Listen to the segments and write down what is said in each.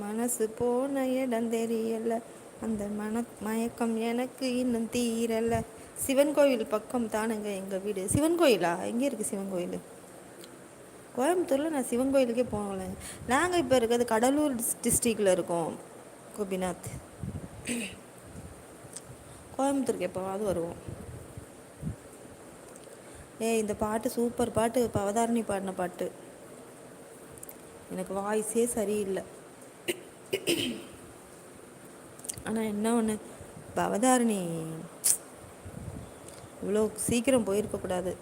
மனசு போன இடம் தெரியல. அந்த மன மயக்கம் எனக்கு இன்னும் தீரல. சிவன் கோவில் பக்கம் தானுங்க எங்கள் வீடு. சிவன் கோயிலா? எங்கே இருக்குது சிவன் கோயில்? கோயம்புத்தூரில் நான் சிவன் கோயிலுக்கே போகல. நாங்கள் இப்போ இருக்கிறது கடலூர் டிஸ்ட்ரிக்டில் இருக்கோம். கோபிநாத். கோயம்புத்தூருக்கு எப்போவாவது வருவோம். ஏ இந்த பாட்டு சூப்பர் பாட்டு. இப்போ அவதாரணி பாடின பாட்டு. எனக்கு வாய்ஸே சரியில்லை. ஆனால் என்ன ஒன்று பவதாரணி இவ்வளோ சீக்கிரம் போயிருக்கக்கூடாது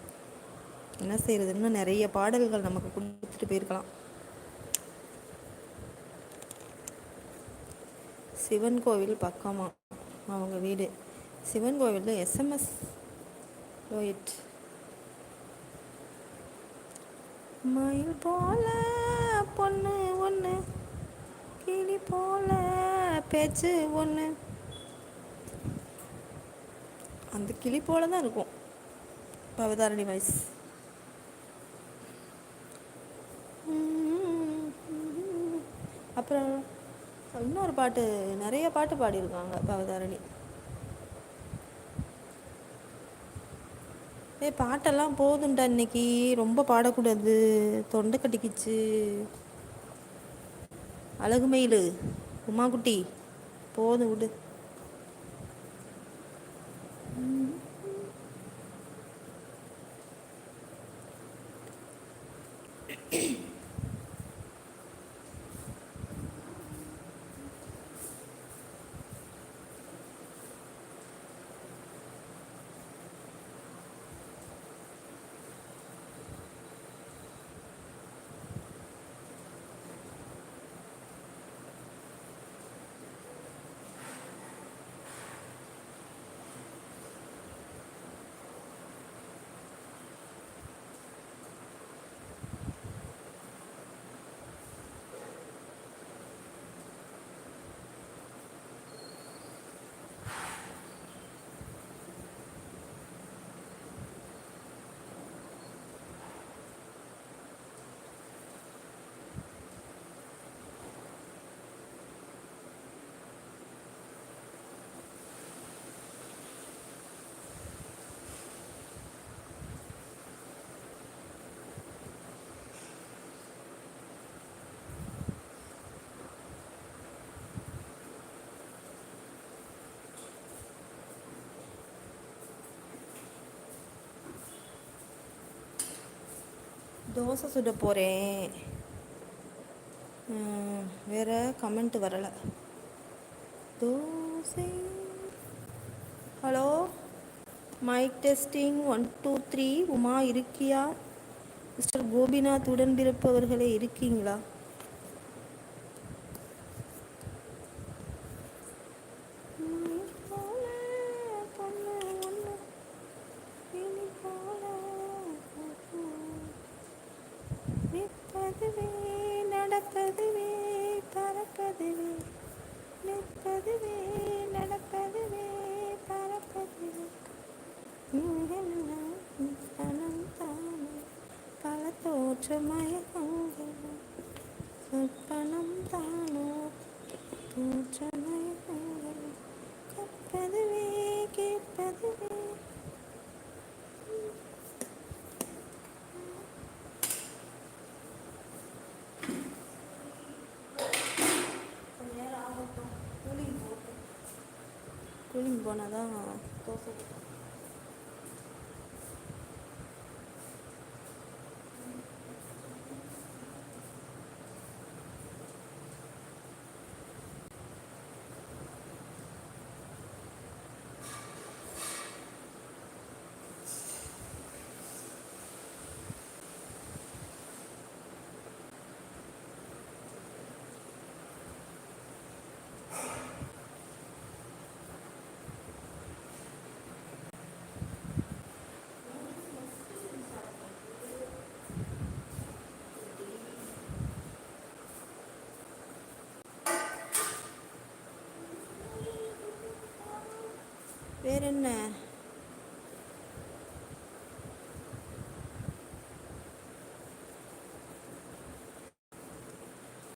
என்ன செய்யறது இன்னும் நிறைய பாடல்கள் நமக்கு கொடுத்துட்டு போயிருக்கலாம். சிவன் கோவில் பக்கமாக அவங்க வீடு. சிவன் கோவிலில் எஸ்எம்எஸ் லோயிட் மயில் போல பொண்ணு ஒன்று கிளி போல பேச்சு ஒன்று அந்த கிளி போல தான் இருக்கும். பவதாரணி வாய்ஸ் அப்புறம் இன்னொரு பாட்டு நிறைய பாட்டு பாடியிருக்காங்க பவதாரணி. ஏ பாட்டெல்லாம் போதும்டா இன்னைக்கு. ரொம்ப பாடக்கூடாது. தொண்டை கட்டிக்கிச்சு. அழகுமயில் உமாக்குட்டி போதும் விடு. தோசை சுட போகிறேன் வேறு கமெண்ட் வரலை. Dosa. Hello? Mike testing one two three Uma இருக்கியா? மிஸ்டர் கோபிநாத் உடன்பிறப்பவர்களே இருக்கீங்களா? தோற்றமயங்கள் சொற்பனம் தானோ தோற்றமயங்கள் கூலிங் போனால் தான் தோசை வேற என்ன